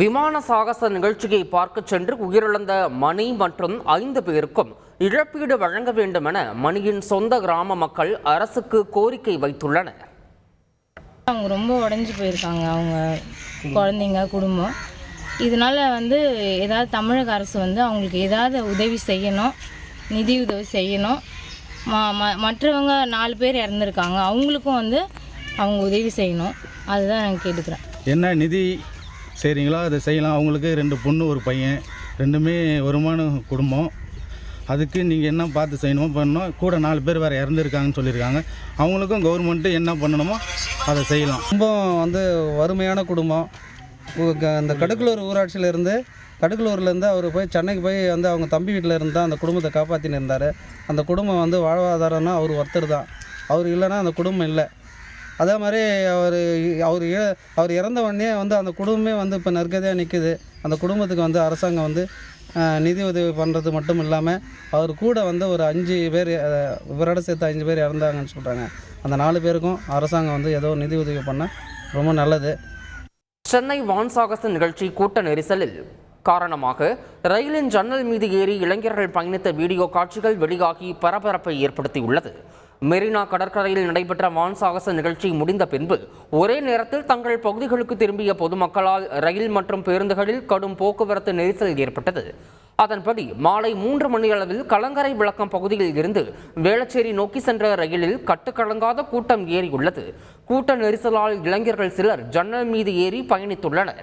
விமான சாகச நிகழ்ச்சியை பார்க்க சென்று உயிரிழந்த மணி மற்றும் ஐந்து பேருக்கும் இழப்பீடு வழங்க வேண்டும் என மணியின் சொந்த கிராம மக்கள் அரசுக்கு கோரிக்கை வைத்துள்ளனர். அவங்க ரொம்ப உடஞ்சி போயிருக்காங்க அவங்க குழந்தைங்க குடும்பம். இதனால வந்து ஏதாவது தமிழக அரசு வந்து அவங்களுக்கு ஏதாவது உதவி செய்யணும் நிதி உதவி செய்யணும். ம மற்றவங்க நாலு பேர் இறந்துருக்காங்க அவங்களுக்கும் வந்து அவங்க உதவி செய்யணும். அதுதான் நான் கேட்டுக்கிறேன். என்ன நிதி செய்கிறீங்களோ அதை செய்யலாம். அவங்களுக்கு ரெண்டு பொண்ணு ஒரு பையன். ரெண்டுமே வருமான குடும்பம். அதுக்கு நீங்கள் என்ன பார்த்து செய்யணுமோ பண்ணணும். கூட நாலு பேர் வேறு இறந்துருக்காங்கன்னு சொல்லியிருக்காங்க. அவங்களுக்கும் கவர்மெண்ட்டு என்ன பண்ணணுமோ அதை செய்யலாம். ரொம்ப வந்து வறுமையான குடும்பம். க- அந்த கடுக்கலூர் ஊராட்சியிலேருந்து கடுக்கலூர்லேருந்து அவர் போய் சென்னைக்கு போய் வந்து அவங்க தம்பி வீட்டில் இருந்து தான் அந்த குடும்பத்தை காப்பாற்றின்னு இருந்தார். அந்த குடும்பம் வந்து வாழ்வாதாரம்னா அவர் ஒருத்தர் தான். அவர் இல்லைன்னா அந்த குடும்பம் இல்லை. அதே மாதிரி அவர் அவர் அவர் இறந்த உடனே வந்து அந்த குடும்பமே வந்து இப்போ நெருக்கதியாக நிற்குது அந்த குடும்பத்துக்கு வந்து அரசாங்கம் வந்து நிதி உதவி பண்ணுறது மட்டும் இல்லாமல் அவர் கூட வந்து ஒரு அஞ்சு பேர் இவரோட சேர்த்து அஞ்சு பேர் இறந்தாங்கன்னு சொல்கிறாங்க அந்த நாலு பேருக்கும் அரசாங்கம் வந்து ஏதோ நிதி உதவி பண்ணால் ரொம்ப நல்லது. சென்னை வான் சாகச நிகழ்ச்சி கூட்ட நெரிசலில் காரணமாக ரயிலின் ஜன்னல் மீது ஏறி இளைஞர்கள் பயணித்த வீடியோ காட்சிகள் வெளியாகி பரபரப்பை ஏற்படுத்தியுள்ளது. மெரினா கடற்கரையில் நடைபெற்ற வான் சாகச நிகழ்ச்சி முடிந்த பின்பு ஒரே நேரத்தில் தங்கள் பகுதிகளுக்கு திரும்பிய பொதுமக்களால் ரயில் மற்றும் பேருந்துகளில் கடும் போக்குவரத்து நெரிசல் ஏற்பட்டது. அதன்படி மாலை மூன்று மணியளவில் கலங்கரை விளக்கம் பகுதியில் இருந்து வேளச்சேரி நோக்கி சென்ற ரயிலில் கட்டுக்கடங்காத கூட்டம் ஏறியுள்ளது. கூட்ட நெரிசலால் இளைஞர்கள் சிலர் ஜன்னல் மீது ஏறி பயணித்துள்ளனர்.